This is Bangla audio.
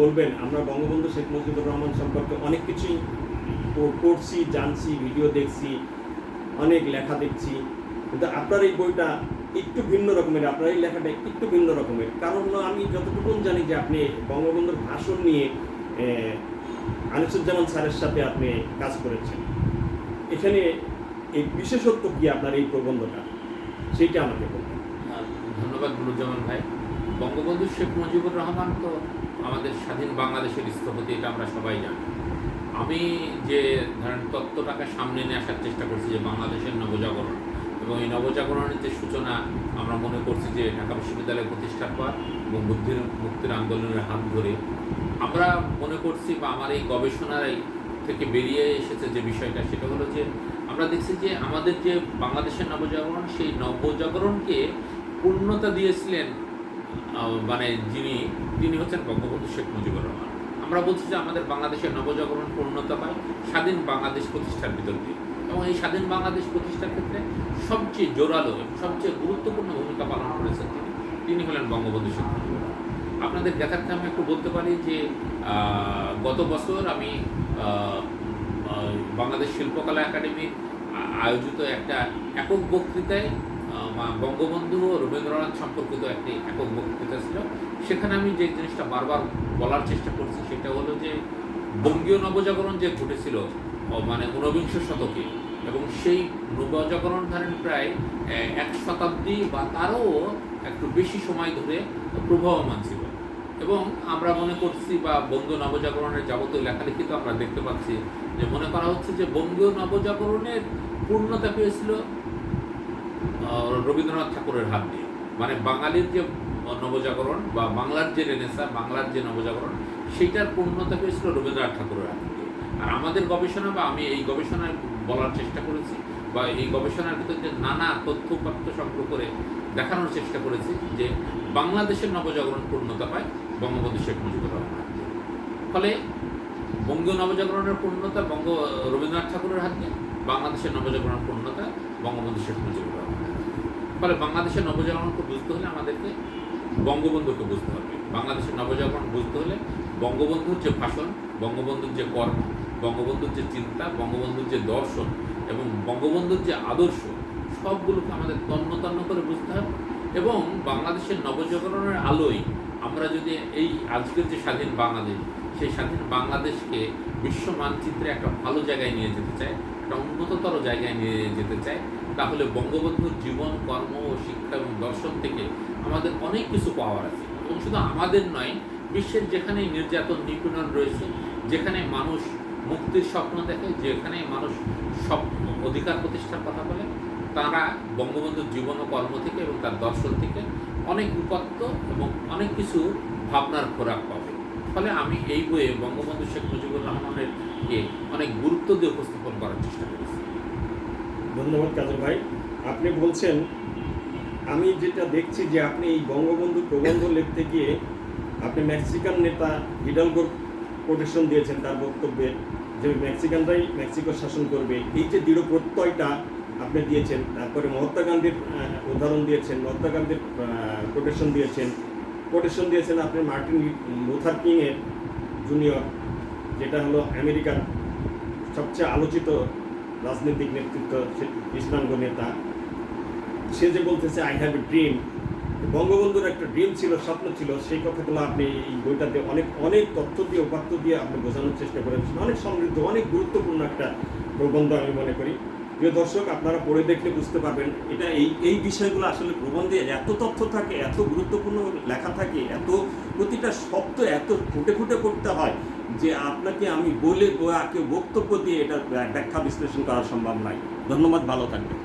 বলবেন আমরা বঙ্গবন্ধু শেখ মুজিবুর রহমান সম্পর্কে অনেক কিছুই পড়ছি, জানছি, ভিডিও দেখছি, অনেক লেখা দেখছি। কিন্তু আপনার এই বইটা একটু ভিন্ন রকমের, আপনার এই লেখাটা একটু ভিন্ন রকমের। কারণ আমি যতটুকু জানি যে আপনি বঙ্গবন্ধুর ভাষণ নিয়ে আনিসুজ্জামান স্যারের সাথে আপনি কাজ করেছেন। এখানে এই বিশেষত্ব কি আপনার এই প্রবন্ধটা? সেইটা আমাকে বলবেন ধন্যবাদ নুরুজ্জামান ভাই। বঙ্গবন্ধু শেখ মুজিবুর রহমান তো আমাদের স্বাধীন বাংলাদেশের স্থপতি, এটা আমরা সবাই জানি। আমি যে ধরেন তত্ত্বটাকে সামনে নিয়ে আসার চেষ্টা করছি যে বাংলাদেশের নবজাগরণ এবং এই নবজাগরণের যে সূচনা, আমরা মনে করছি যে ঢাকা বিশ্ববিদ্যালয় প্রতিষ্ঠার পর এবং বুদ্ধির, মুক্তির আন্দোলনের হাত ধরে, আমরা মনে করছি বা আমার এই গবেষণার থেকে বেরিয়ে এসেছে যে বিষয়টা, সেটা হলো যে আমরা দেখছি যে আমাদের যে বাংলাদেশের নবজাগরণ, সেই নবজাগরণকে পূর্ণতা দিয়েছিলেন মানে যিনি, তিনি হচ্ছেন বঙ্গবন্ধু শেখ মুজিবুর রহমান। আমরা বলছি যে আমাদের বাংলাদেশের নবজাগরণ পূর্ণতা পায় স্বাধীন বাংলাদেশ প্রতিষ্ঠার ভিতর দিয়ে। এবং এই স্বাধীন বাংলাদেশ প্রতিষ্ঠার ক্ষেত্রে সবচেয়ে জোরালো এবং সবচেয়ে গুরুত্বপূর্ণ ভূমিকা পালন করেছেন তিনি। তিনি হলেন বঙ্গবন্ধু শেখ মুজিবুর রহমান। আপনাদের জ্ঞাতার্থে আমি একটু বলতে পারি যে গত বছর আমি বাংলাদেশ শিল্পকলা একাডেমির আয়োজিত একটা একক বক্তৃতায় বঙ্গবন্ধু ও রবীন্দ্রনাথ সম্পর্কিত একটি একক বক্তৃতা ছিল। সেখানে আমি যে জিনিসটা বারবার বলার চেষ্টা করছি, সেটা হলো যে বঙ্গীয় নবজাগরণ যে ঘটেছিল মানে ঊনবিংশ শতকে, এবং সেই নবজাগরণ ধরেন প্রায় এক শতাব্দী বা তারও একটু বেশি সময় ধরে প্রবাহমান ছিল। এবং আমরা মনে করছি বা বঙ্গীয় নবজাগরণের যাবতীয় লেখালেখিতে আমরা দেখতে পাচ্ছি, যে মনে করা হচ্ছে যে বঙ্গীয় নবজাগরণের পূর্ণতা পেয়েছিল রবীন্দ্রনাথ ঠাকুরের হাত দিয়ে। মানে বাঙালির যে নবজাগরণ বা বাংলার যে রেনেসা বাংলার যে নবজাগরণ সেইটার পূর্ণতা পেয়েছিল রবীন্দ্রনাথ ঠাকুরের হাত দিয়ে। আর আমাদের গবেষণা বা আমি এই গবেষণায় বলার চেষ্টা করেছি বা এই গবেষণার ভিতরে যে নানা তথ্য উপাত্ত সংগ্রহ করে দেখানোর চেষ্টা করেছি যে বাংলাদেশের নবজাগরণ পূর্ণতা পায় বঙ্গবন্ধু শেখ মুজিবুর রহমান ফলে বঙ্গীয় নবজাগরণের পূর্ণতা, বঙ্গ রবীন্দ্রনাথ ঠাকুরের হাতে, বাংলাদেশের নবজাগরণের পূর্ণতা বঙ্গবন্ধু শেখ মুজিবুর রহমান ফলে বাংলাদেশের নবজাগরণকে বুঝতে হলে আমাদেরকে বঙ্গবন্ধুকে বুঝতে হবে। বাংলাদেশের নবজাগরণ বুঝতে হলে বঙ্গবন্ধুর যে ভাষণ, বঙ্গবন্ধুর যে কর্ম, বঙ্গবন্ধুর যে চিন্তা, বঙ্গবন্ধুর যে দর্শন এবং বঙ্গবন্ধুর যে আদর্শ, সবগুলোকে আমাদের তন্ন তন্ন করে বুঝতে হবে এবং বাংলাদেশের নবজাগরণের আলোয় আমরা যদি এই আজকের যে স্বাধীন বাংলাদেশ, সেই স্বাধীন বাংলাদেশকে বিশ্ব মানচিত্রে একটা ভালো জায়গায় নিয়ে যেতে চাই একটা উন্নততর জায়গায় নিয়ে যেতে চাই তাহলে বঙ্গবন্ধুর জীবন, কর্ম ও শিক্ষা এবং দর্শন থেকে আমাদের অনেক কিছু পাওয়ার আছে। এবং শুধু আমাদের নয়, বিশ্বের যেখানে নির্যাতন, নিপীড়ন রয়েছে, যেখানে মানুষ মুক্তির স্বপ্ন দেখে, যেখানে মানুষ সব অধিকার প্রতিষ্ঠার কথা বলে, তারা বঙ্গবন্ধুর জীবন ও কর্ম থেকে এবং তার দর্শন থেকে অনেক উপাত্ত এবং অনেক কিছু ভাবনার খোরাক পাবে। ফলে আমি এই বইয়ে বঙ্গবন্ধু শেখ মুজিবুর রহমানের কে অনেক গুরুত্ব দিয়ে উপস্থাপন করার চেষ্টা করেছি। ধন্যবাদ কাজল ভাই। আপনি বলছেন, আমি যেটা দেখছি যে আপনি এই বঙ্গবন্ধু প্রবন্ধ লিখতে গিয়ে আপনি মেক্সিকান নেতা হিডালগোর কোটেশন দিয়েছেন তার বক্তব্যে যে মেক্সিকানরাই মেক্সিকো শাসন করবে। এই যে দৃঢ় প্রত্যয়টা আপনি দিয়েছেন, তারপরে মহাত্মা গান্ধীর উদাহরণ দিয়েছেন, মহাত্মা গান্ধীর কোটেশন দিয়েছেন। কোটেশন দিয়েছেন আপনি মার্টিন লুথার কিংয়ের জুনিয়র যেটা হলো আমেরিকার সবচেয়ে আলোচিত রাজনৈতিক নেতৃত্ব কৃষ্ণাঙ্গ নেতা। সে যে বলতেছে আই হ্যাভ এ ড্রিম বঙ্গবন্ধুর একটা ড্রিম ছিল, স্বপ্ন ছিল, সেই কথাগুলো আপনি এই বইটাতে অনেক অনেক তথ্য দিয়ে, উপাত্ত দিয়ে আপনি বোঝানোর চেষ্টা করেছেন অনেক সমৃদ্ধ, অনেক গুরুত্বপূর্ণ একটা প্রবন্ধ আমি মনে করি। প্রিয় দর্শক, আপনারা পড়ে দেখলে বুঝতে পারবেন এটা এই এই বিষয়গুলো আসলে প্রবন্ধে এত তথ্য থাকে, এত গুরুত্বপূর্ণ লেখা থাকে, এত প্রতিটা শব্দ এত ফুটে ফুটে করতে হয় যে আপনাকে আমি বলে কেউ বক্তব্য দিয়ে এটা ব্যাখ্যা বিশ্লেষণ করা সম্ভব নয়। ধন্যবাদ, ভালো থাকবেন।